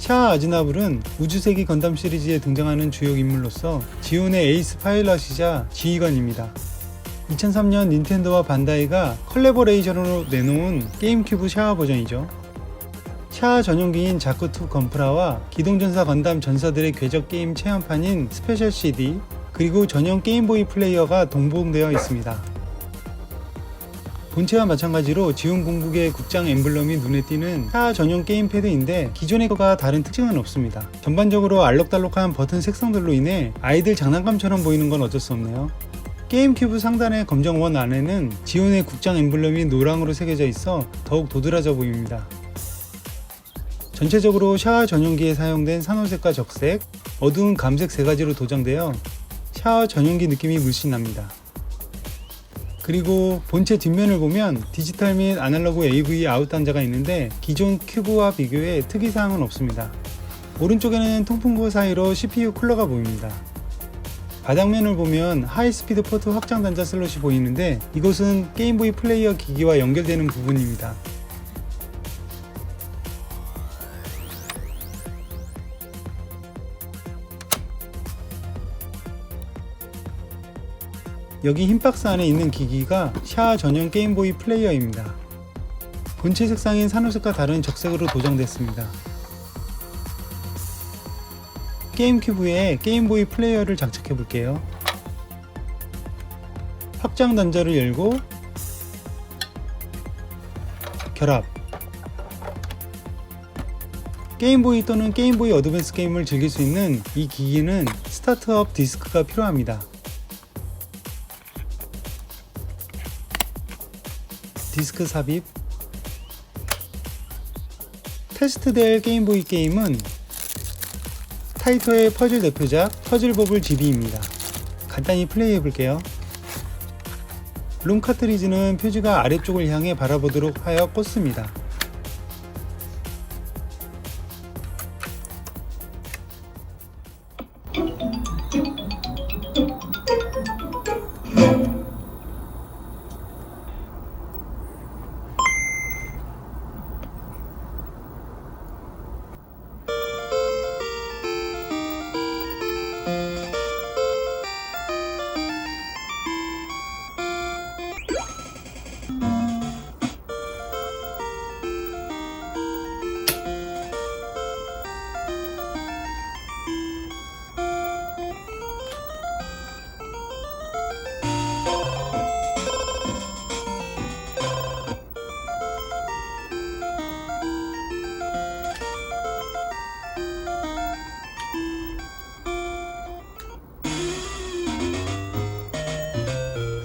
샤 아즈나블은 우주세기 건담 시리즈에 등장하는 주요 인물로서 지온의 에이스 파일럿이자 지휘관입니다. 2003년 닌텐도와 반다이가 컬래버레이션으로 내놓은 게임큐브 샤아 버전이죠. 샤아 전용기인 자쿠2 건프라와 기동전사 건담 전사들의 궤적 게임 체험판인 스페셜 CD 그리고 전용 게임보이 플레이어가 동봉되어 있습니다. 본체와 마찬가지로 지온 공국의 국장 엠블럼이 눈에 띄는 샤아 전용 게임패드인데 기존의 것과 다른 특징은 없습니다. 전반적으로 알록달록한 버튼 색상들로 인해 아이들 장난감처럼 보이는 건 어쩔 수 없네요. 게임 큐브 상단의 검정 원 안에는 지온의 국장 엠블럼이 노랑으로 새겨져 있어 더욱 도드라져 보입니다. 전체적으로 샤워 전용기에 사용된 산호색과 적색, 어두운 감색 세 가지로 도장되어 샤워 전용기 느낌이 물씬 납니다. 그리고 본체 뒷면을 보면 디지털 및 아날로그 AV 아웃 단자가 있는데 기존 큐브와 비교해 특이사항은 없습니다. 오른쪽에는 통풍구 사이로 CPU 쿨러가 보입니다. 바닥면을 보면 하이스피드 포트 확장 단자 슬롯이 보이는데 이곳은 게임보이 플레이어 기기와 연결되는 부분입니다. 여기 흰 박스 안에 있는 기기가 샤아 전용 게임보이 플레이어입니다. 본체 색상인 산호색과 다른 적색으로 도장됐습니다. 게임 큐브에 게임보이 플레이어를 장착해 볼게요. 확장 단자를 열고 결합 게임보이 또는 게임보이 어드밴스 게임을 즐길 수 있는 이 기기는 스타트업 디스크가 필요합니다. 디스크 삽입 테스트될 게임보이 게임은 타이토의 퍼즐 대표작 퍼즐 버블 GB입니다. 간단히 플레이해 볼게요. 룸 카트리지는 표지가 아래쪽을 향해 바라보도록 하여 꽂습니다.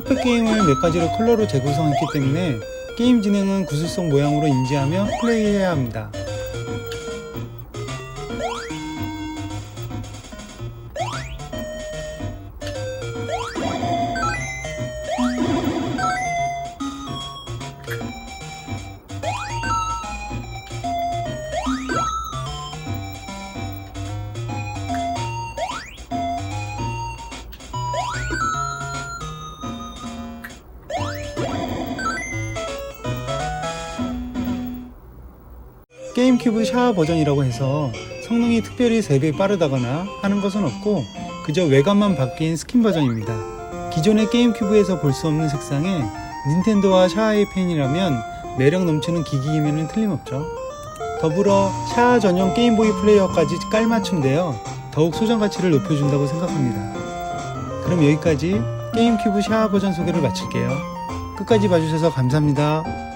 흑백 게임을 몇 가지로 컬러로 재구성했기 때문에 게임 진행은 구슬속 모양으로 인지하며 플레이해야 합니다. 게임큐브 샤워 버전이라고 해서 성능이 특별히 3배 빠르다거나 하는 것은 없고 그저 외관만 바뀐 스킨 버전입니다. 기존의 게임큐브에서 볼 수 없는 색상에 닌텐도와 샤아의 팬이라면 매력 넘치는 기기임에는 틀림없죠. 더불어 샤아 전용 게임보이 플레이어까지 깔맞춤되어 더욱 소장 가치를 높여준다고 생각합니다. 그럼 여기까지 게임큐브 샤아 버전 소개를 마칠게요. 끝까지 봐주셔서 감사합니다.